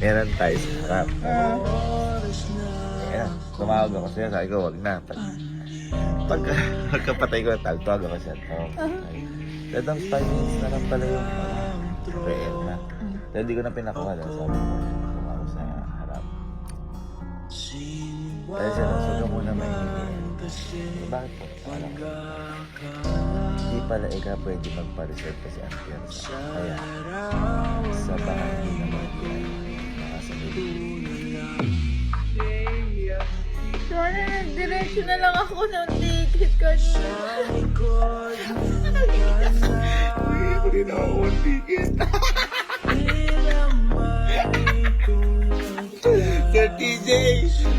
Meron tayo sa harap. Ayan, tumawag ako sa'yo. Sabi ko, wag na. Pag, pag pagkapatay ko, tawag tawag ako siya. Oh, Dadang 5 minutes na lang pala yung uh, na. Dahil di ko na pinakuha dahil sabi ko, tumawag sa harap. Dahil siya, so ka muna maingin. Eh, bakit po? Alam ko. Hindi pala ikaw pwede magpa-reserve kasi ang piyersa. Kaya, Sana nagdiretso na lang ako ng ticket kanina. Hindi na ako one ticket. Sir TJ,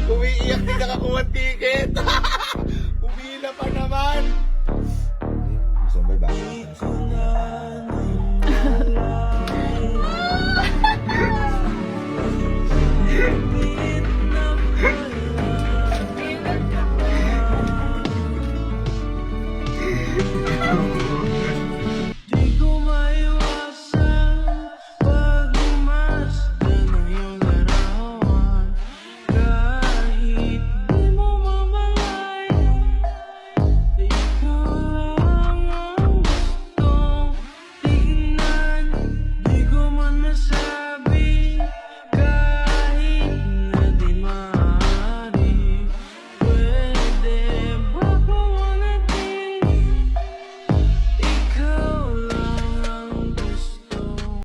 umiiyak din nakakuha ticket. Umila pa naman. Gusto mo ba ba?